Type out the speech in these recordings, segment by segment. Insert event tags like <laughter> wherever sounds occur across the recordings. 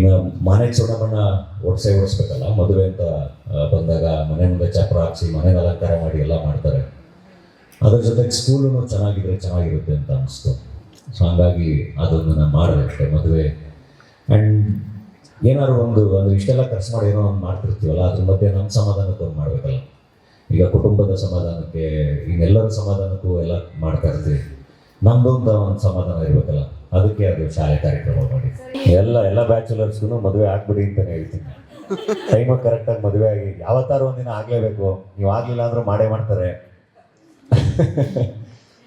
ಈಗ ಮನೆ ಚೂಡಮಣ್ಣ ಓಡಿಸೇ ಓಡಿಸ್ಬೇಕಲ್ಲ ಮದುವೆ ಅಂತ ಬಂದಾಗ ಮನೆ ಮುಂದೆ ಚಪ್ರ ಹಾಕ್ಸಿ ಮನೇನ ಅಲಂಕಾರ ಮಾಡಿ ಎಲ್ಲ ಮಾಡ್ತಾರೆ. ಅದ್ರ ಜೊತೆಗೆ ಸ್ಕೂಲು ಚೆನ್ನಾಗಿದ್ರೆ ಚೆನ್ನಾಗಿರುತ್ತೆ ಅಂತ ಅನಿಸ್ತು. ಸೊ ಹಂಗಾಗಿ ಅದೊಂದು ನಾನು ಮಾಡಿದೆ ಮದುವೆ. ಆ್ಯಂಡ್ ಏನಾದ್ರು ಒಂದು ಅಂದ್ರೆ ಇಷ್ಟೆಲ್ಲ ಖರ್ಚು ಮಾಡಿ ಏನೋ ಒಂದು ಮಾಡ್ತಿರ್ತೀವಲ್ಲ, ಅದ್ರ ಮಧ್ಯೆ ನಮ್ಮ ಸಮಾಧಾನಕ್ಕೆ ಒಂದು ಮಾಡಬೇಕಲ್ಲ. ಈಗ ಕುಟುಂಬದ ಸಮಾಧಾನಕ್ಕೆ, ಇನ್ನೆಲ್ಲರ ಸಮಾಧಾನಕ್ಕೂ ಎಲ್ಲ ಮಾಡ್ತಾ ಇರ್ತೀವಿ. ಅಂತ ಒಂದು ಸಮಾಧಾನ ಇರಬೇಕಲ್ಲ. ಅದಕ್ಕೆ ಅದು ಶಾಲೆ ಕಾರ್ಯಕ್ರಮ ಮಾಡಿ ಎಲ್ಲ ಎಲ್ಲ ಬ್ಯಾಚುಲರ್ಸ್ಗೂ ಮದುವೆ ಆಗ್ಬಿಡಿ ಅಂತ ಹೇಳ್ತೀನಿ. ಟೈಮಿಗೆ ಕರೆಕ್ಟಾಗಿ ಮದುವೆ ಆಗಿ, ಯಾವತ್ತಾರು ಒಂದಿನ ಆಗಲೇಬೇಕು. ನೀವು ಆಗಲಿಲ್ಲ ಅಂದ್ರೆ ಮಾಡೇ ಮಾಡ್ತಾರೆ.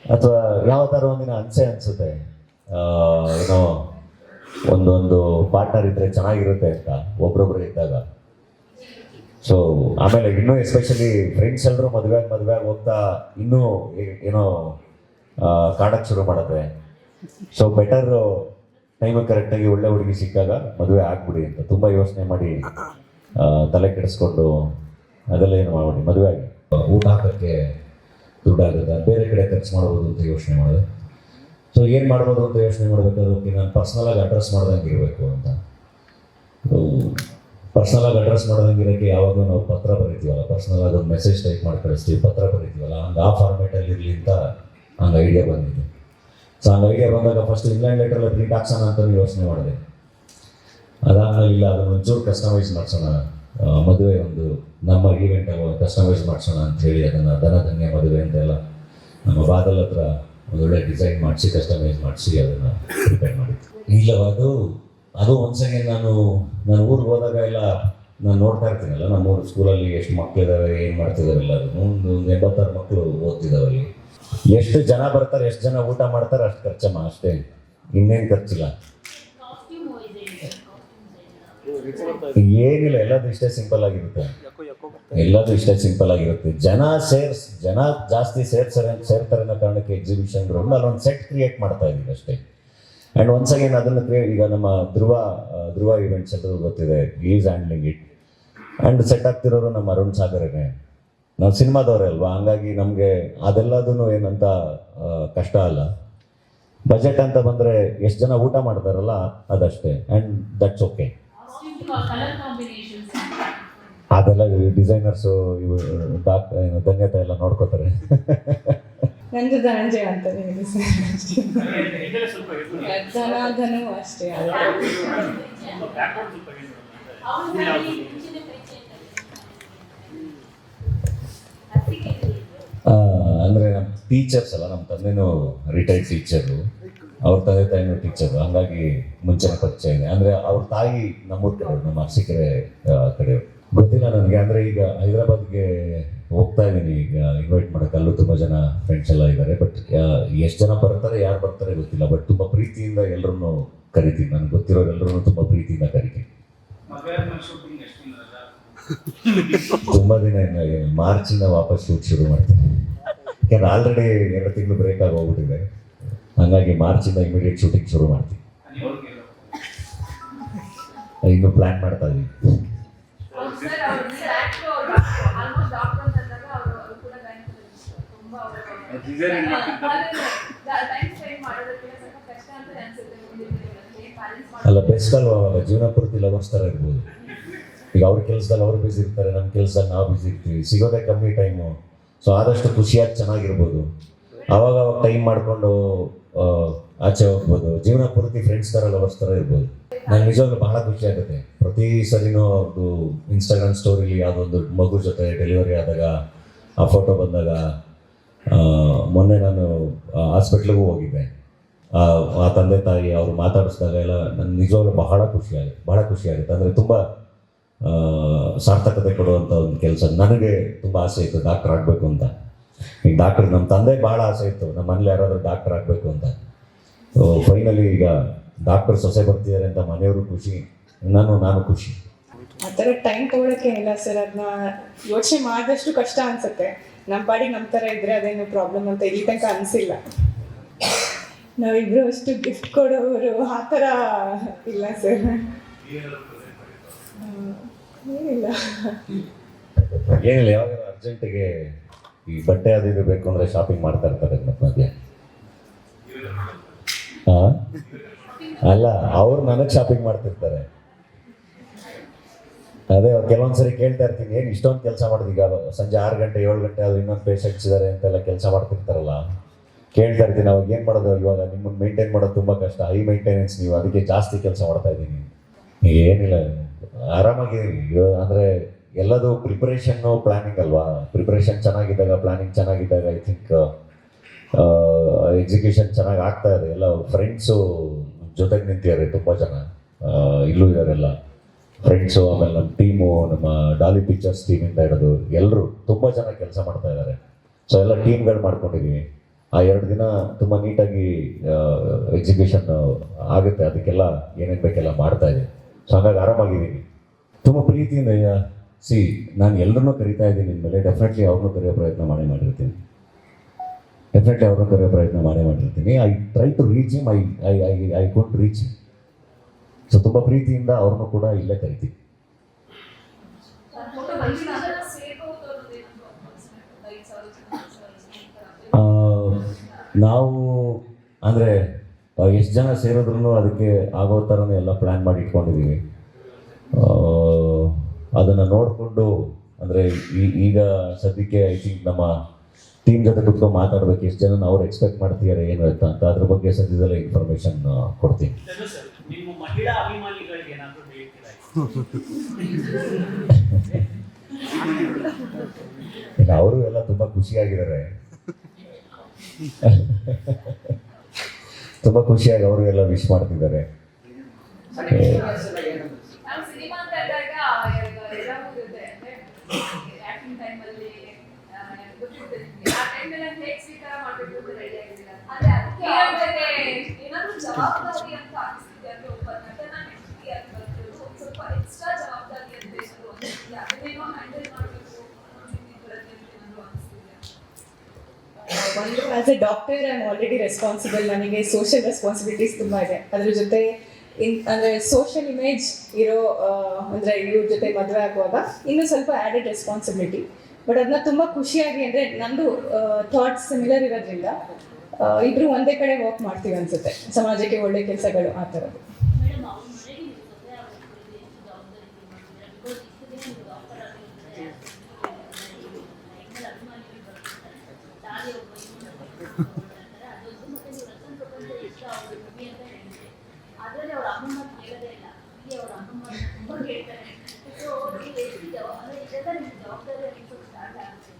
ಅಥವಾ ಯಾವತ್ತಾರು ಒಂದಿನ ಅನ್ಸೆ ಅನ್ಸುತ್ತೆ. ಏನೋ ಒಂದೊಂದು ಪಾರ್ಟ್ನರ್ ಇದ್ರೆ ಚೆನ್ನಾಗಿರುತ್ತೆ ಅಂತ ಒಬ್ರೊಬ್ರು ಇದ್ದಾಗ. ಸೊ ಆಮೇಲೆ ಇನ್ನೂ ಎಸ್ಪೆಷಲಿ ಫ್ರೆಂಡ್ಸ್ ಎಲ್ಲರೂ ಮದುವೆ ಆಗಿ, ಮದುವೆ ಹೋಗ್ತಾ ಇನ್ನೂ ಏನೋ ಕಾಡಕ್ಕೆ ಶುರು ಮಾಡುತ್ತೆ. ಸೊ ಬೆಟರ್ ಟೈಮಿಗೆ ಕರೆಕ್ಟಾಗಿ ಒಳ್ಳೆ ಹುಡುಗಿ ಸಿಕ್ಕಾಗ ಮದುವೆ ಆಗ್ಬಿಡಿ ಅಂತ ತುಂಬ ಯೋಚನೆ ಮಾಡಿ ತಲೆ ಕೆಡಿಸ್ಕೊಂಡು ಅದೆಲ್ಲ ಏನು ಮಾಡಿ ಮದುವೆ ಆಗಿ ಊಟ ಹಾಕೋಕ್ಕೆ ದುಡ್ಡಾಗುತ್ತೆ ಬೇರೆ ಕಡೆ ಖರ್ಚು ಮಾಡ್ಬೋದು ಅಂತ ಯೋಚನೆ ಮಾಡಿದೆ? ಸೊ ಏನು ಮಾಡ್ಬೋದು ಅಂತ ಯೋಚನೆ ಮಾಡಬೇಕಾದ್ರೆ ನಾನು ಪರ್ಸ್ನಲಾಗಿ ಅಡ್ರೆಸ್ ಮಾಡ್ದಂಗೆ ಇರಬೇಕು ಅಂತ. ಪರ್ಸ್ನಲಾಗಿ ಅಡ್ರೆಸ್ ಮಾಡ್ದಂಗೆ ಇರೋಕ್ಕೆ ಯಾವಾಗಲೂ ನಾವು ಪತ್ರ ಬರಿತೀವಲ್ಲ? ಪರ್ಸ್ನಲಾಗಿ ಒಂದು ಮೆಸೇಜ್ ಟೈಪ್ ಮಾಡಿ ಕಳಿಸ್ತೀವಿ ಪತ್ರ ಬರೀತೀವಲ್ಲ? ಹಂಗೆ ಆ ಫಾರ್ಮೇಟಲ್ಲಿ ಇರಲಿ ಅಂತ ಹಂಗೆ ಐಡಿಯಾ ಬಂದಿದೆ. ಸೊ ಹಂಗಾಗಿ ಬಂದಾಗ ಫಸ್ಟ್ ಇಂಗ್ಲೆಂಡ್ ಲೆಟರಲ್ಲಿ ಪ್ರಿಂಟ್ ಹಾಕ್ಸೋಣ ಅಂತ ಯೋಚನೆ ಮಾಡಿದೆ. ಅದಾದ್ಮೇಲೆ ಇಲ್ಲ, ಅದನ್ನು ಒಂಚೂರು ಕಸ್ಟಮೈಸ್ ಮಾಡ್ಸೋಣ. ಮದುವೆ ಒಂದು ನಮ್ಮ ಈವೆಂಟ್ ಕಸ್ಟಮೈಸ್ ಮಾಡ್ಸೋಣ ಅಂತ ಹೇಳಿ ಅದನ್ನು ದನ ಧನ್ಯ ಮದುವೆ ಅಂತೆಲ್ಲ ನಮ್ಮ ಬಾದಲ್ ಹತ್ರ ಒಂದೊಳ್ಳೆ ಡಿಸೈನ್ ಮಾಡಿಸಿ ಕಸ್ಟಮೈಸ್ ಮಾಡಿಸಿ ಅದನ್ನು ಪ್ರಿಪೇರ್ ಮಾಡಿತ್ತು ಇಲ್ಲ, ಅದು ಅದು ಒಂದ್ಸರಿ ನಾನು ನಾನು ಊರಿಗೆ ಹೋದಾಗ ಎಲ್ಲ ನಾನು ನೋಡ್ತಾ ಇರ್ತೀನಲ್ಲ ನಮ್ಮ ಊರು ಸ್ಕೂಲಲ್ಲಿ ಎಷ್ಟು ಮಕ್ಕಳಿದ್ದಾವೆ ಏನು ಮಾಡ್ತಿದಾರಲ್ಲ ಅದು ಒಂದು ಒಂದು ಎಂಬತ್ತಾರು ಮಕ್ಕಳು ಓದ್ತಿದ್ದಾವೆ ಅಲ್ಲಿ. ಎಷ್ಟು ಜನ ಬರ್ತಾರೆ, ಎಷ್ಟು ಜನ ಊಟ ಮಾಡ್ತಾರೆ, ಅಷ್ಟು ಖರ್ಚಮ್ಮ ಅಷ್ಟೇ. ಇನ್ನೇನು ಖರ್ಚಿಲ್ಲ. ಏನಿಲ್ಲ ಎಲ್ಲದು ಇಷ್ಟೇ ಸಿಂಪಲ್ ಆಗಿರುತ್ತೆ. ಎಲ್ಲದು ಇಷ್ಟೇ ಸಿಂಪಲ್ ಆಗಿರುತ್ತೆ. ಜನ ಸೇರ್ಸ್, ಜನ ಜಾಸ್ತಿ ಸೇರ್ಸರೆ, ಸೇರ್ತಾರೆ ಅನ್ನೋ ಕಾರಣಕ್ಕೆ ಎಕ್ಸಿಬಿಷನ್ ಗ್ರೌಂಡ್ ಅಲ್ಲಿ ಒಂದು ಸೆಟ್ ಕ್ರಿಯೇಟ್ ಮಾಡ್ತಾ ಇದ್ದೀವಿ ಅಷ್ಟೇ. ಆ್ಯಂಡ್ ಒನ್ಸ್ ಅಗೇನ್ ಅದನ್ನು ಕ್ರಿಯೇಟ್ ಈಗ ನಮ್ಮ ಧ್ರುವ ಧ್ರುವ ಇವೆಂಟ್ಸ್ ಎಲ್ಲರೂ ಗೊತ್ತಿದೆ is handling it and set ಆಗ್ತಿರೋರು ನಮ್ಮ ಅರುಣ್ ಸಾಗರನೇ. ನಾವು ಸಿನಿಮಾದವರೇ ಅಲ್ವಾ? ಹಂಗಾಗಿ ನಮಗೆ ಅದೆಲ್ಲದೂ ಏನಂತ ಕಷ್ಟ ಅಲ್ಲ. ಬಜೆಟ್ ಅಂತ ಬಂದರೆ ಎಷ್ಟು ಜನ ಊಟ ಮಾಡ್ತಾರಲ್ಲ ಅದಷ್ಟೇ. ಆ್ಯಂಡ್ ದಟ್ಸ್ ಓಕೆ ಅದೆಲ್ಲ ಡಿಸೈನರ್ಸು ಇವು ಡಾಕ್ ಏನು ಧನ್ಯತೆ ಎಲ್ಲ ನೋಡ್ಕೋತಾರೆ. ನಂದು ಧನಂಜಯ ಅಂತ ಹೇಳಿ ಸರ್ ಧನ ಧನು ಅಷ್ಟೇ ಆ, ಅಂದ್ರೆ ಟೀಚರ್ಸ್ ಅಲ್ಲ ನಮ್ಮ ತಂದೆನೂ ರಿಟೈರ್ಡ್ ಟೀಚರು ಅವ್ರ ತಂದೆ ತಾಯಿನೂ ಟೀಚರು ಹಂಗಾಗಿ ಮುಂಚೆನೇ ಪರಿಚಯ ಇದೆ. ಅಂದ್ರೆ ಅವ್ರ ತಾಯಿ ನಮ್ಮೂರ್ ಕಡೆ ನಮ್ಮ ಅರಸಿಕೆರೆ ಕಡೆ ಗೊತ್ತಿಲ್ಲ ನನಗೆ. ಅಂದ್ರೆ ಈಗ ಹೈದರಾಬಾದ್ಗೆ ಹೋಗ್ತಾ ಇದ್ದೀನಿ. ಈಗ ಇನ್ವೈಟ್ ಮಾಡಕ್ಕೆ ಅಲ್ಲೂ ತುಂಬಾ ಜನ ಫ್ರೆಂಡ್ಸ್ ಎಲ್ಲ ಇದ್ದಾರೆ ಬಟ್ ಎಷ್ಟು ಜನ ಬರ್ತಾರೆ, ಯಾರು ಬರ್ತಾರೆ ಗೊತ್ತಿಲ್ಲ. ಬಟ್ ತುಂಬಾ ಪ್ರೀತಿಯಿಂದ ಎಲ್ಲರನ್ನೂ ಕರಿತೀನಿ. ನನಗೆ ಗೊತ್ತಿರೋರೆಲ್ಲರೂ ತುಂಬಾ ಪ್ರೀತಿಯಿಂದ ಕರಿತೀನಿ. <laughs> ತುಂಬಾ ದಿನ ಇನ್ನು ಮಾರ್ಚಿಂದ ವಾಪಸ್ ಶೂಟ್ ಶುರು ಮಾಡ್ತೀನಿ. ಯಾಕಂದ್ರೆ ಆಲ್ರೆಡಿ ಎರಡು ತಿಂಗಳು ಬ್ರೇಕ್ ಆಗಿ ಹೋಗ್ಬಿಟ್ಟಿದೆ ಹಂಗಾಗಿ ಮಾರ್ಚಿಂದ ಇಮಿಡಿಯೇಟ್ ಶೂಟಿಂಗ್ ಶುರು ಮಾಡ್ತೀನಿ. ಇನ್ನು ಪ್ಲ್ಯಾನ್ ಮಾಡ್ತಾ ಇದ್ದೀನಿ ಅಲ್ಲ ಬೆಸ್ಟ್ ಅಲ್ವಾ ಜೀವನ ಪೂರ್ತಿ ಲವರ್ಸ್ ಥರ ಇರ್ಬೋದು. ಈಗ ಅವ್ರ ಕೆಲಸದಲ್ಲಿ ಅವ್ರು ಬಿಸಿ ಇರ್ತಾರೆ ನಮ್ಮ ಕೆಲಸದಲ್ಲಿ ನಾವು ಬ್ಯುಸಿ ಇರ್ತೀವಿ. ಸಿಗೋದೇ ಕಮ್ಮಿ ಟೈಮು ಸೊ ಆದಷ್ಟು ಖುಷಿಯಾಗಿ ಚೆನ್ನಾಗಿರ್ಬೋದು. ಅವಾಗ ಅವಾಗ ಟೈಮ್ ಮಾಡಿಕೊಂಡು ಆಚೆ ಹೋಗ್ಬೋದು. ಜೀವನ ಪೂರ್ತಿ ಫ್ರೆಂಡ್ಸ್ ಥರ ಲವರ್ಸ್ ಥರ ಇರ್ಬೋದು. ನಂಗೆ ನಿಜವಾಗ್ಲೂ ಬಹಳ ಖುಷಿ ಆಗುತ್ತೆ. ಪ್ರತಿ ಸಲಿನೂ ಅವ್ರದ್ದು ಇನ್ಸ್ಟಾಗ್ರಾಮ್ ಸ್ಟೋರಿಲಿ ಯಾವುದೊಂದು ಮಗು ಜೊತೆ ಡೆಲಿವರಿ ಆದಾಗ, ಆ ಫೋಟೋ ಬಂದಾಗ ಮೊನ್ನೆ ನಾನು ಹಾಸ್ಪಿಟ್ಲಿಗೂ ಹೋಗಿದ್ದೆ. ಆ ತಂದೆ ತಾಯಿ ಅವರು ಮಾತಾಡಿಸಿದಾಗ ಎಲ್ಲ ನನ್ನ ನಿಜವಾಗ್ಲೂ ಬಹಳ ಖುಷಿ ಆಗುತ್ತೆ ಬಹಳ ಖುಷಿ ಆಗುತ್ತೆ. ಅಂದರೆ ತುಂಬ ಸಾರ್ಥಕತೆ ಕೊಡುವಂಥ ಒಂದು ಕೆಲಸ. ನನಗೆ ತುಂಬ ಆಸೆ ಇತ್ತು ಡಾಕ್ಟರ್ ಆಗಬೇಕು ಅಂತ. ಈಗ ಡಾಕ್ಟರ್ ನಮ್ಮ ತಂದೆ ಭಾಳ ಆಸೆ ಇತ್ತು. ನಮ್ಮ ಮನೇಲಿ ಯಾರಾದರೂ ಡಾಕ್ಟರ್ ಆಗಬೇಕು ಅಂತ. ಸೊ ಫೈನಲಿ ಈಗ ಡಾಕ್ಟರ್ ಸೊಸೆ ಬರ್ತಿದ್ದಾರೆ ಅಂತ ಮನೆಯವರು ಖುಷಿ ನಾನು ನಾನು ಖುಷಿ. ಆ ಥರ ಟೈಮ್ ತೊಗೊಳಕ್ಕೆ ಇಲ್ಲ ಸರ್. ಅದನ್ನ ಯೋಚನೆ ಮಾಡಿದಷ್ಟು ಕಷ್ಟ ಅನ್ಸುತ್ತೆ. ನಮ್ಮ ಪಾಡಿಗೆ ನಮ್ಮ ಥರ ಇದ್ರೆ ಅದೇನು ಪ್ರಾಬ್ಲಮ್ ಅಂತ ಈ ತನಕ ಅನಿಸಿಲ್ಲ. ನಾವಿಬ್ರು ಅಷ್ಟು ಗಿಫ್ಟ್ ಕೊಡೋರು ಆ ಥರ ಇಲ್ಲ ಸರ್. ಏನಿಲ್ಲ. ಏನಿಲ್ಲ ಯಾವಾಗ ಅರ್ಜೆಂಟಿಗೆ ಈ ಬಟ್ಟೆ ಅದು ಇದು ಬೇಕು ಅಂದರೆ ಶಾಪಿಂಗ್ ಮಾಡ್ತಾ ಇರ್ತಾರೆ ಮಧ್ಯ. ಅಲ್ಲ, ಅವ್ರು ನನಗೆ ಶಾಪಿಂಗ್ ಮಾಡ್ತಿರ್ತಾರೆ. ಅದೇ ಕೆಲವೊಂದ್ಸರಿ ಕೇಳ್ತಾ ಇರ್ತೀನಿ, ಏನು ಇಷ್ಟೊಂದು ಕೆಲಸ ಮಾಡೋದು ಸಂಜೆ ಆರು ಗಂಟೆ, ಏಳು ಗಂಟೆ ಆದ್ರೆ ಇನ್ನೊಂದು ಪೇಷಂಟ್ಸ್ ಇದ್ದಾರೆ ಅಂತೆಲ್ಲ ಕೆಲಸ ಮಾಡ್ತಿರ್ತಾರಲ್ಲ? ಕೇಳ್ತಾ ಇರ್ತೀನಿ ಅವಾಗ ಏನು ಮಾಡೋದು ಇವಾಗ? ನಿಮ್ಮನ್ನು ಮೇಂಟೈನ್ ಮಾಡೋದು ತುಂಬ ಕಷ್ಟ. ಹೈ ಮೇಂಟೆನೆನ್ಸ್ ನೀವು, ಅದಕ್ಕೆ ಜಾಸ್ತಿ ಕೆಲಸ ಮಾಡ್ತಾ ಇದ್ದೀನಿ. ಏನಿಲ್ಲ. ಇವಾಗ ಅಂದರೆ ಎಲ್ಲದು ಪ್ರಿಪರೇಷನ್ನು ಪ್ಲಾನಿಂಗ್ ಅಲ್ವಾ? ಪ್ರಿಪ್ರೇಷನ್ ಚೆನ್ನಾಗಿದ್ದಾಗ ಪ್ಲಾನಿಂಗ್ ಚೆನ್ನಾಗಿದ್ದಾಗ ಐ ಥಿಂಕ್ ಎಕ್ಸಿಕ್ಯೂಷನ್ ಚೆನ್ನಾಗಿ ಆಗ್ತಾ ಇದೆ. ಎಲ್ಲ ಫ್ರೆಂಡ್ಸು ಜೊತೆಗೆ ನಿಂತಿದ್ದಾರೆ ತುಂಬ ಜನ. ಇಲ್ಲೂ ಇದಾರೆಲ್ಲ. ಫ್ರೆಂಡ್ಸು ಆಮೇಲೆ ನಮ್ಮ ಟೀಮು ನಮ್ಮ ಡಾಲಿ ಪಿಕ್ಚರ್ಸ್ ಟೀಮಿಂದ ಹಿಡಿದು ಎಲ್ಲರೂ ತುಂಬ ಜನ ಕೆಲಸ ಮಾಡ್ತಾ ಇದ್ದಾರೆ ಸೊ ಎಲ್ಲ ಟೀಮ್ಗಳು ಮಾಡ್ಕೊಂಡಿದ್ದೀವಿ ಆ ಎರಡು ದಿನ ತುಂಬ ನೀಟಾಗಿ ಎಕ್ಸಿಕ್ಯೂಷನ್ ಆಗುತ್ತೆ. ಅದಕ್ಕೆಲ್ಲ ಏನೇನು ಬೇಕೆಲ್ಲ ಮಾಡ್ತಾ ಇದ್ದೀನಿ ಸೊ ಹಾಗಾಗಿ ಆರಾಮಾಗಿದ್ದೀನಿ. ತುಂಬ ಪ್ರೀತಿಯಿಂದ ಸಿ ನಾನು ಎಲ್ಲರನ್ನೂ ಕರಿತಾ ಇದ್ದೀನಿ ಮೇಲೆ. ಡೆಫಿನೆಟ್ಲಿ ಅವ್ರನ್ನೂ ಕರೆಯೋ ಪ್ರಯತ್ನ ಮಾಡೇ ಮಾಡಿರ್ತೀನಿ. ಡೆಫಿನೆಟ್ಲಿ ಅವ್ರನ್ನೂ ಕರೆಯೋ ಪ್ರಯತ್ನ ಮಾಡೇ ಮಾಡಿರ್ತೀನಿ. I try to reach him I I I I can't reach so ತುಂಬ ಪ್ರೀತಿಯಿಂದ ಅವ್ರನ್ನೂ ಕೂಡ ಇಲ್ಲೇ. ಆ, ನಾವು ಅಂದರೆ ಎಷ್ಟು ಜನ ಸೇರಿದ್ರು ಅದಕ್ಕೆ ಆಗೋ ಥರನೇ ಎಲ್ಲ ಪ್ಲ್ಯಾನ್ ಮಾಡಿ ಇಟ್ಕೊಂಡಿದ್ದೀವಿ ಅದನ್ನು ನೋಡಿಕೊಂಡು ಅಂದರೆ ಈಗ ಸದ್ಯಕ್ಕೆ ಐ ಥಿಂಕ್ ನಮ್ಮ ಟೀಮ್ ಜೊತೆ ಕುತ್ಕೊಂಡು ಮಾತಾಡ್ಬೇಕು ಎಷ್ಟು ಜನ ಅವ್ರು ಎಕ್ಸ್ಪೆಕ್ಟ್ ಮಾಡ್ತಿದ್ದಾರೆ ಏನು ಅಂತ ಅಂತ ಅದ್ರ ಬಗ್ಗೆ ಸದ್ಯದಲ್ಲೇ ಇನ್ಫಾರ್ಮೇಶನ್ ಕೊಡ್ತೀನಿ. ಅವರು ಎಲ್ಲ ತುಂಬ ಖುಷಿಯಾಗಿದ್ದಾರೆ. ತುಂಬ ಖುಷಿಯಾಗಿ ಅವರು ಎಲ್ಲ ವಿಶ್ ಮಾಡ್ತಿದ್ದಾರೆ ನಾವು cinema as a doctor I am already responsible ನನಗೆ ಸೋಷಿಯಲ್ ರೆಸ್ಪಾನ್ಸಿಬಿಲಿಟೀಸ್ ತುಂಬ ಇದೆ. ಅದ್ರ ಜೊತೆ ಇನ್, ಅಂದರೆ ಸೋಷಿಯಲ್ ಇಮೇಜ್ ಇರೋ ಅಂದರೆ ಇವ್ರ ಜೊತೆ ಮದುವೆ ಆಗುವಾಗ ಇನ್ನೂ ಸ್ವಲ್ಪ ಆ್ಯಡೆಡ್ ರೆಸ್ಪಾನ್ಸಿಬಿಲಿಟಿ ಬಟ್ ಅದನ್ನ ತುಂಬ ಖುಷಿಯಾಗಿ ಅಂದರೆ ನಂದು ಥಾಟ್ಸ್ ಸಿಮಿಲರ್ ಇರೋದ್ರಿಂದ ಇಬ್ಬರು ಒಂದೇ ಕಡೆ ವರ್ಕ್ ಮಾಡ್ತೀವಿ ಅನ್ಸುತ್ತೆ. ಸಮಾಜಕ್ಕೆ ಒಳ್ಳೆ ಕೆಲಸಗಳು ಆ ಥರದ್ದು ಮೇಡಮ್ ಅವ್ರ ಮನೆಗೆ ನೀವು ಮದುವೆ ಆಗೋದ್ರಲ್ಲಿ ಎಷ್ಟು ಜವಾಬ್ದಾರಿ ಮಾಡ್ತೀರಾ ಬಿಕಾಸ್ ಇಷ್ಟು ದಿನ ನೀವು ಡಾಕ್ಟರ್ ಆಗಿರ್ತಾರೆ ಹೆಣ್ಣಲ್ಲಿ ಅಭಿಮಾನಿಗಳು ಬರ್ತಿರ್ತಾರೆ ತಾಳಿ ಒಬ್ಬ ಇನ್ನೊಂದು ಅದೊಂದು ಮತ್ತೆ ನೀವು ರತನ್ ಪ್ರಪಂಚ ಎಷ್ಟು ಅವ್ರ ಭೂಮಿ ಅಂತ ಹೇಳಿದ್ರೆ ಅದರಲ್ಲಿ ಅವ್ರ ಅಮ್ಮ ಮಾತು ಕೇಳೋದೇ ಇಲ್ಲ ಇಲ್ಲಿ ಅವ್ರ ಅಮ್ಮ ಮಾತು ತುಂಬ ಕೇಳ್ತಾರೆ ಸೊ ನೀವು ಎಷ್ಟು ಜವಾ ಅಂದರೆ ಇದೆಲ್ಲ ನಿಮ್ಗೆ ಜವಾಬ್ದಾರಿ ಅನ್ನಿಸೋದು ಸ್ಟಾರ್ಟ್ ಆಗುತ್ತೆ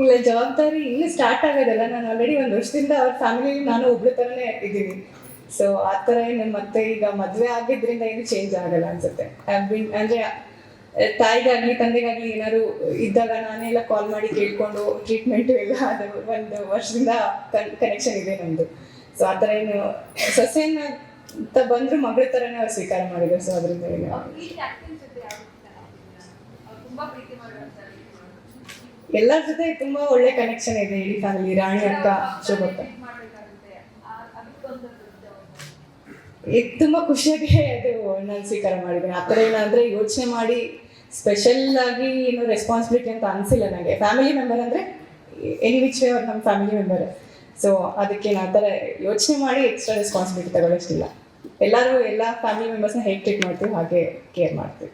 ಇಲ್ಲ ಜವಾಬ್ದಾರಿ ಇನ್ನು ಸ್ಟಾರ್ಟ್ ಆಗೋದಲ್ಲ. ನಾನು ಆಲ್ರೆಡಿ ಒಂದು ವರ್ಷದಿಂದ ಅವ್ರ ಫ್ಯಾಮಿಲಿ ನಾನು ಒಬ್ಳು ಥರನೇ ಇದ್ದೀನಿ. ಸೊ ಆ ಥರ ಏನು ಮತ್ತೆ ಈಗ ಮದುವೆ ಆಗಿದ್ರಿಂದ ಏನು ಚೇಂಜ್ ಆಗಲ್ಲ ಅನ್ಸುತ್ತೆ. ಬಿನ್ ಅಂದರೆ ತಾಯಿಗಾಗಲಿ, ತಂದೆಗಾಗಲಿ ಏನಾದ್ರು ಇದ್ದಾಗ ನಾನೆಲ್ಲ ಕಾಲ್ ಮಾಡಿ ಕೇಳ್ಕೊಂಡು ಟ್ರೀಟ್ಮೆಂಟು ಎಲ್ಲ ಅದು ಒಂದು ವರ್ಷದಿಂದ ಕನ್ ಕನೆಕ್ಷನ್ ಇದೆ ನಮ್ಮದು ಸೊ ಆ ಥರ ಏನು ಸೊಸೆಯನ್ನ ಅಂತ ಬಂದರೂ ಮಗಳ ಥರನೇ ಅವ್ರು ಸ್ವೀಕಾರ ಮಾಡಿದ್ರು. ಸೊ ಅದರಿಂದ ಏನು ಎಲ್ಲರ ಜೊತೆ ತುಂಬಾ ಒಳ್ಳೆ ಕನೆಕ್ಷನ್ ಇದೆ ಇಡೀ ಫ್ಯಾಮಿಲಿ ರಾಣಿ ಅಕ್ಕ ಶೋಭಕ್ಕ ತುಂಬಾ ಖುಷಿಯಾಗಿ ಅದು ನಾನು ಸ್ವೀಕಾರ ಮಾಡಿದ್ದೀನಿ. ಆ ಥರ ಏನಾದರೆ ಯೋಚನೆ ಮಾಡಿ ಸ್ಪೆಷಲ್ ಆಗಿ ಏನು ರೆಸ್ಪಾನ್ಸಿಬಿಲಿಟಿ ಅಂತ ಅನಿಸಿಲ್ಲ ನನಗೆ. ಫ್ಯಾಮಿಲಿ ಮೆಂಬರ್ ಅಂದರೆ, ಎನಿ ವಿಚ್ ವೇ ಅವ್ರು ನಮ್ಮ ಫ್ಯಾಮಿಲಿ ಮೆಂಬರ್ ಸೊ ಅದಕ್ಕೆ ಆ ಥರ ಯೋಚನೆ ಮಾಡಿ ಎಕ್ಸ್ಟ್ರಾ ರೆಸ್ಪಾನ್ಸಿಬಿಲಿಟಿ ತಗೊಳ್ಳೋಷ್ಟಿಲ್ಲ. ಎಲ್ಲರೂ ಎಲ್ಲ ಫ್ಯಾಮಿಲಿ ಮೆಂಬರ್ಸ್ನ ಹೇಗೆ ಟ್ರೀಟ್ ಮಾಡ್ತೀವಿ ಹಾಗೆ ಕೇರ್ ಮಾಡ್ತೀವಿ.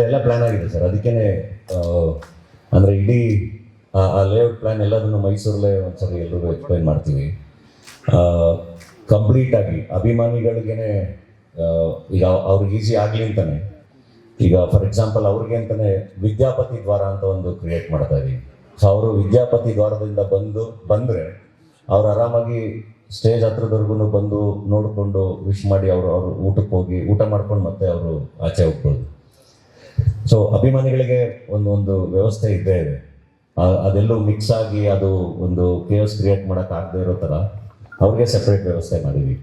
ಇಲ್ಲ ಪ್ಲಾನ್ ಆಗಿದೆ ಸರ್. ಅದಕ್ಕೇನೆ ಅಂದರೆ ಇಡೀ, ಆ- ಲೇಔಟ್ ಪ್ಲ್ಯಾನ್ ಎಲ್ಲದನ್ನು ಮೈಸೂರಲ್ಲೇ ಒಂದ್ಸರಿ ಎಲ್ರಿಗೂ ಎಕ್ಸ್ಪ್ಲೈನ್ ಮಾಡ್ತೀವಿ. ಕಂಪ್ಲೀಟ್ ಆಗಿ ಅಭಿಮಾನಿಗಳಿಗೇನೆ ಈಗ ಅವ್ರಿಗೆ ಈಸಿ ಆಗಲಿ ಅಂತಾನೆ. ಈಗ ಫಾರ್ ಎಕ್ಸಾಂಪಲ್ ಅವ್ರಿಗೆ ಅಂತಾನೆ ವಿದ್ಯಾಪತಿ ದ್ವಾರ ಅಂತ ಒಂದು ಕ್ರಿಯೇಟ್ ಮಾಡ್ತಾ ಸೊ ಅವರು ವಿದ್ಯಾಪತಿ ದ್ವಾರದಿಂದ ಬಂದು, ಬಂದರೆ ಅವ್ರು ಆರಾಮಾಗಿ ಸ್ಟೇಜ್ ಹತ್ರದವರೆಗೂ ಬಂದು ನೋಡಿಕೊಂಡು ವಿಶ್ ಮಾಡಿ ಅವರು ಅವರು ಊಟಕ್ಕೆ ಹೋಗಿ, ಊಟ ಮಾಡ್ಕೊಂಡು ಮತ್ತೆ ಅವರು ಆಚೆ ಹೋಗ್ಬೋದು. ಸೊ ಅಭಿಮಾನಿಗಳಿಗೆ ಒಂದು ಒಂದು ವ್ಯವಸ್ಥೆ ಇದ್ದೇ ಇದೆ. ಅದೆಲ್ಲೂ ಮಿಕ್ಸ್ ಆಗಿ ಅದು ಒಂದು ಕೇಸ್ ಕ್ರಿಯೇಟ್ ಮಾಡೋಕೆ ಆಗದೆ ಇರೋ ಥರ ಅವ್ರಿಗೆ ಸೆಪ್ರೇಟ್ ವ್ಯವಸ್ಥೆ ಮಾಡಿದ್ವಿ.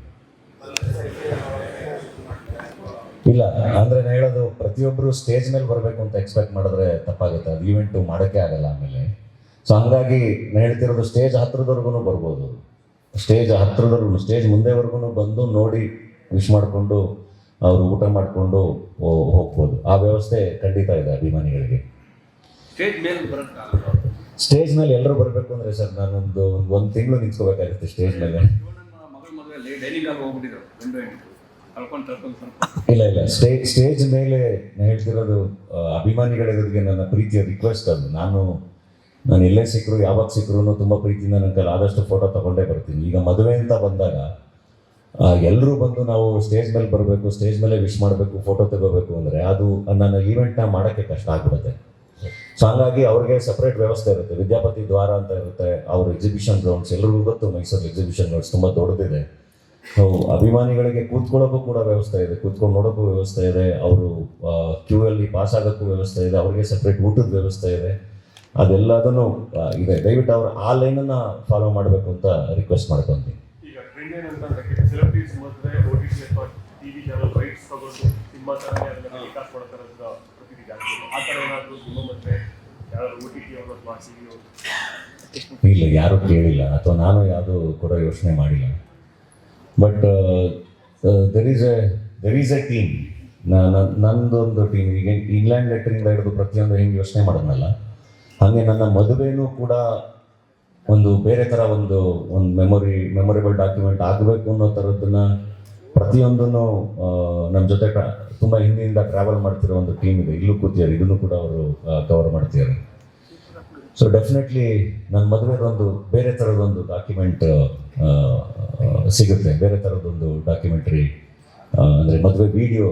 ಇಲ್ಲ, ಅಂದ್ರೆ ನಾನು ಹೇಳೋದು ಪ್ರತಿಯೊಬ್ಬರು ಸ್ಟೇಜ್ ಮೇಲೆ ಬರಬೇಕು ಅಂತ ಎಕ್ಸ್ಪೆಕ್ಟ್ ಮಾಡಿದ್ರೆ ತಪ್ಪಾಗುತ್ತೆ. ಅದು ಈವೆಂಟು ಮಾಡೋಕ್ಕೆ ಆಗಲ್ಲ ಆಮೇಲೆ. ಸೊ ಹಂಗಾಗಿ ನಾನು ಹೇಳ್ತಿರೋದು ಸ್ಟೇಜ್ ಹತ್ರದವರೆಗೂ ಬರ್ಬೋದು. ಸ್ಟೇಜ್ ಹತ್ರದವರೆಗೂ ಸ್ಟೇಜ್ ಮುಂದೆವರೆಗೂ ಬಂದು ನೋಡಿ ವಿಶ್ ಮಾಡಿಕೊಂಡು ಅವರು ಊಟ ಮಾಡಿಕೊಂಡು ಹೋಗ್ಬೋದು. ಆ ವ್ಯವಸ್ಥೆ ಖಂಡಿತ ಇದೆ ಅಭಿಮಾನಿಗಳಿಗೆ. ಸ್ಟೇಜ್ ಮೇಲೆ ಎಲ್ಲರೂ ಬರಬೇಕು ಅಂದ್ರೆ ಸರ್ ನಾನೊಂದು ಒಂದು ತಿಂಗಳು ನಿಂತ್ಕೋಬೇಕಾಗುತ್ತೆ ಸ್ಟೇಜ್ ಮೇಲೆ. ಇಲ್ಲ ಇಲ್ಲ. ಸ್ಟೇಜ್ ಸ್ಟೇಜ್ ಮೇಲೆ ನಾನು ಹೇಳ್ತಿರೋದು ಅಭಿಮಾನಿಗಳ ಎದುರಿಗೆ ನನ್ನ ಪ್ರೀತಿಯ ರಿಕ್ವೆಸ್ಟ್ ಅದು. ನಾನು ನಾನು ಎಲ್ಲೇ ಸಿಕ್ಕರು ಯಾವಾಗ ಸಿಕ್ಕರು ತುಂಬ ಪ್ರೀತಿಯಿಂದ ನನ್ನ ಕೈಲಿ ಆದಷ್ಟು ಫೋಟೋ ತಗೊಂಡೇ ಬರ್ತೀನಿ. ಈಗ ಮದುವೆ ಅಂತ ಬಂದಾಗ ಎಲ್ಲರೂ ಬಂದು ನಾವು ಸ್ಟೇಜ್ ಮೇಲೆ ಬರಬೇಕು ಸ್ಟೇಜ್ ಮೇಲೆ ವಿಶ್ ಮಾಡಬೇಕು ಫೋಟೋ ತಗೋಬೇಕು ಅಂದರೆ ಅದು ನನ್ನ ಈವೆಂಟ್ನ ಮಾಡೋಕ್ಕೆ ಕಷ್ಟ ಆಗ್ಬಿಡುತ್ತೆ. ಸೊ ಹಂಗಾಗಿ ಅವ್ರಿಗೆ ಸಪ್ರೇಟ್ ವ್ಯವಸ್ಥೆ ಇರುತ್ತೆ. ವಿದ್ಯಾಪತಿ ದ್ವಾರ ಅಂತ ಇರುತ್ತೆ, ಅವ್ರ ಎಕ್ಸಿಬಿಷನ್ ಗ್ರೌಂಡ್ಸ್ ಎಲ್ಲರಿಗೂ ಗೊತ್ತು ಮೈಸೂರು ಎಕ್ಸಿಬಿಷನ್ ಗ್ರೌಂಡ್ಸ್ ತುಂಬ ದೊಡ್ಡದಿದೆ. ಸೊ ಅಭಿಮಾನಿಗಳಿಗೆ ಕೂತ್ಕೊಳ್ಳೋಕ್ಕೂ ಕೂಡ ವ್ಯವಸ್ಥೆ ಇದೆ, ಕೂತ್ಕೊಂಡು ನೋಡೋಕ್ಕೂ ವ್ಯವಸ್ಥೆ ಇದೆ, ಅವರು ಕ್ಯೂ ಅಲ್ಲಿ ಪಾಸ್ ಆಗೋಕ್ಕೂ ವ್ಯವಸ್ಥೆ ಇದೆ, ಅವ್ರಿಗೆ ಸಪ್ರೇಟ್ ಊಟದ ವ್ಯವಸ್ಥೆ ಇದೆ. ಅದೆಲ್ಲದನ್ನು ಇದೆ. ದಯವಿಟ್ಟು ಅವರು ಆ ಲೈನನ್ನು ಫಾಲೋ ಮಾಡಬೇಕು ಅಂತ ರಿಕ್ವೆಸ್ಟ್ ಮಾಡ್ಕೊತೀನಿ. ಈಗ ಟ್ರೆಂಡ್ ಏನಂತಂದ್ರೆ ಸೆಲೆಬ್ರಿಟೀಸ್ ಮದುವೆ ಓ ಟಿ ಟಿ ಅಥವಾ ಟಿವಿ ಚಾನಲ್ ರೈಟ್ಸ್ ತಗೊಂಡು ಸಿನಿಮಾ ಥರನೇ ಅದನ್ನ ಟೆಲಿಕಾಸ್ಟ್ ಮಾಡೋ ಥರದ ಪ್ರತಿದಿ ಜಾಸ್ತಿ. ಆ ಥರ ಏನಾದರೂ ನಿಮ್ಮ ಮದುವೆ ಯಾರಾದ್ರು ಓ ಟಿ ಟಿ ಅವರು ಅಥವಾ ಟಿ ಇಲ್ಲ ಯಾರೂ ಕೇಳಿಲ್ಲ. ಅಥವಾ ನಾನು ಯಾವುದು ಕೂಡ ಯೋಚನೆ ಮಾಡಿಲ್ಲ. But there is a there is a team ನಂದೊಂದು ಟೀಮ್ ಈಗ ಇಂಗ್ಲೆಂಡ್ ಲೆಟ್ರಿಂದ ಹಿಡಿದು ಪ್ರತಿಯೊಂದು ಹೆಂಗೆ ಯೋಚನೆ ಮಾಡೋದಲ್ಲ ಹಾಗೆ ನನ್ನ ಮದುವೆನೂ ಕೂಡ ಒಂದು ಬೇರೆ ಥರ ಒಂದು ಒಂದು ಮೆಮೊರಿ ಮೆಮೊರೇಬಲ್ ಡಾಕ್ಯುಮೆಂಟ್ ಆಗಬೇಕು ಅನ್ನೋ ಥರದ್ದನ್ನ ಪ್ರತಿಯೊಂದನ್ನು ನಮ್ಮ ಜೊತೆ ತುಂಬಾ ಹಿಂದಿನಿಂದ ಟ್ರಾವೆಲ್ ಮಾಡ್ತಿರೋ ಒಂದು ಟೀಮ್ ಇದೆ. ಇಲ್ಲೂ ಕೂತಿದ್ದಾರೆ. ಇದನ್ನು ಕೂಡ ಅವರು ಕವರ್ ಮಾಡ್ತಿದ್ದಾರೆ. ಸೊ ಡೆಫಿನೆಟ್ಲಿ ನನ್ನ ಮದುವೆದೊಂದು ಬೇರೆ ಥರದೊಂದು ಡಾಕ್ಯುಮೆಂಟ್ ಸಿಗುತ್ತೆ. ಬೇರೆ ಥರದೊಂದು ಡಾಕ್ಯುಮೆಂಟ್ರಿ ಅಂದರೆ ಮದುವೆ ವಿಡಿಯೋ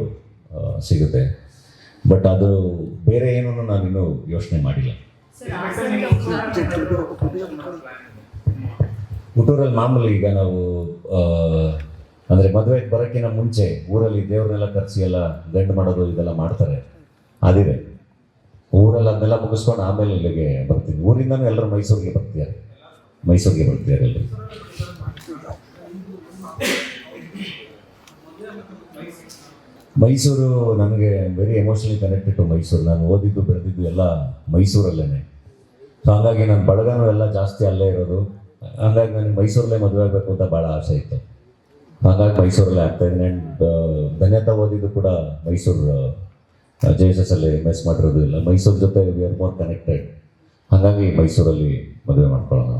ಸಿಗುತ್ತೆ. ಬಟ್ ಅದು ಬೇರೆ ಏನೂ ನಾನಿನ್ನೂ ಯೋಚನೆ ಮಾಡಿಲ್ಲ. ಹುಟ್ಟೂರಲ್ಲಿ ಮಾಮೂಲಿ ಈಗ ನಾವು ಅಂದರೆ ಅಂದ್ರೆ ಮದುವೆಗೆ ಬರೋಕ್ಕಿಂತ ಮುಂಚೆ ಊರಲ್ಲಿ ದೇವ್ರನ್ನೆಲ್ಲ ಕರೆಸಿ ಎಲ್ಲ ಗಂಡು ಮಾಡೋದು ಇದೆಲ್ಲ ಮಾಡ್ತಾರೆ. ಅದಿದೆ ಊರಲ್ಲಿ ಅದನ್ನೆಲ್ಲ ಮುಗಿಸ್ಕೊಂಡು ಆಮೇಲೆ ಇಲ್ಲಿಗೆ ಬರ್ತೀನಿ. ಊರಿಂದನೂ ಎಲ್ಲರೂ ಮೈಸೂರಿಗೆ ಬರ್ತೀಯ ಮೈಸೂರಿಗೆ ಬರ್ತಿದ್ದಾರೆ ಎಲ್ಲರೂ ಮೈಸೂರು ನನಗೆ very emotionally connected to Mysuru. ನಾನು ಓದಿದ್ದು, ಬೆಳೆದಿದ್ದು ಎಲ್ಲ ಮೈಸೂರಲ್ಲೇ ಸೊ ಹಾಗಾಗಿ ನನ್ನ ಬಳಗನೂ ಎಲ್ಲ ಜಾಸ್ತಿ ಅಲ್ಲೇ ಇರೋದು. ಹಾಗಾಗಿ ನನಗೆ ಮೈಸೂರಲ್ಲೇ ಮದುವೆ ಆಗಬೇಕು ಅಂತ ಭಾಳ ಆಸೆ ಇತ್ತು. ಹಾಗಾಗಿ ಮೈಸೂರಲ್ಲೇ ಆಗ್ತಾ ಇದ್ದೀನಿ. ಆ್ಯಂಡ್ ಧನ್ಯತಾ ಓದಿದ್ದು ಕೂಡ ಮೈಸೂರು ಜೆ ಎಸ್ ಎಸ್ ಅಲ್ಲಿ ಮೆಸ್ ಮಾಡಿರೋದು ಇಲ್ಲ. ಮೈಸೂರು ಜೊತೆ ವಿ ಆರ್ ಮೋರ್ ಕನೆಕ್ಟೆಡ್ ಹಾಗಾಗಿ ಮೈಸೂರಲ್ಲಿ ಮದುವೆ ಮಾಡ್ಕೊಳ್ಳೋಣ